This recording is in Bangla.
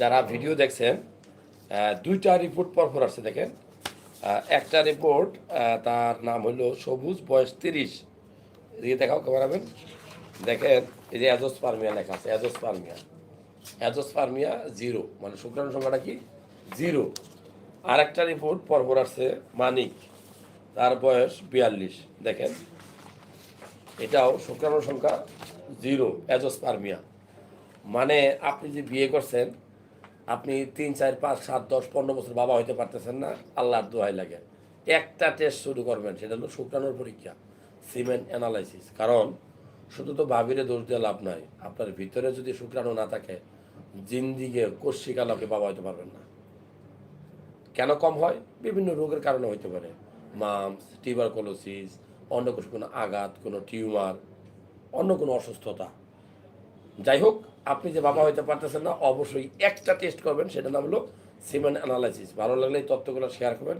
যারা ভিডিও দেখছেন দুইটা রিপোর্ট পরপর আসছে দেখেন। একটা রিপোর্ট তার নাম হলো সবুজ বয়স তিরিশ। দিয়ে দেখাও ক্যামেরাম্যান দেখেন, এই যে অ্যাজোস্পার্মিয়া লেখা আছে অ্যাজোস্পার্মিয়া অ্যাজোস্পার্মিয়া জিরো মানে শুক্রাণু সংখ্যাটা কি? জিরো আর একটা রিপোর্ট পরপর আসছে মানিক। তার বয়স বিয়াল্লিশ। দেখেন, এটাও শুক্রাণু সংখ্যা জিরো অ্যাজোস্পার্মিয়া মানে আপনি যে বিয়ে করছেন আপনি তিন, চার, পাঁচ, সাত, দশ, পনেরো বছর বাবা হইতে পারতেছেন না, আল্লাহর দোহাই লাগে। একটা টেস্ট শুরু করবেন, সেটা হলো শুক্রাণুর পরীক্ষা সিমেন্ট অ্যানালাইসিস কারণ শুধু তো ভাবিরে দোষ দিয়ে লাভ নাই, আপনার ভিতরে যদি শুক্রাণু না থাকে জিন্দিগে কর্ষিকাল বাবা হইতে পারবেন না। কেন কম হয়? বিভিন্ন রোগের কারণে হইতে পারে। মামস টিউবারকোলোসিস অন্য কোনো আঘাত, কোনো টিউমার, অন্য কোনো অসুস্থতা। যাই হোক আপনি যে বাবা হইতে পারতেছেন না, অবশ্যই একটা টেস্ট করবেন সেটা নাম হলো সিমেন্ট অ্যানালাইসিস ভালো লাগলে এই তথ্যগুলো শেয়ার করবেন।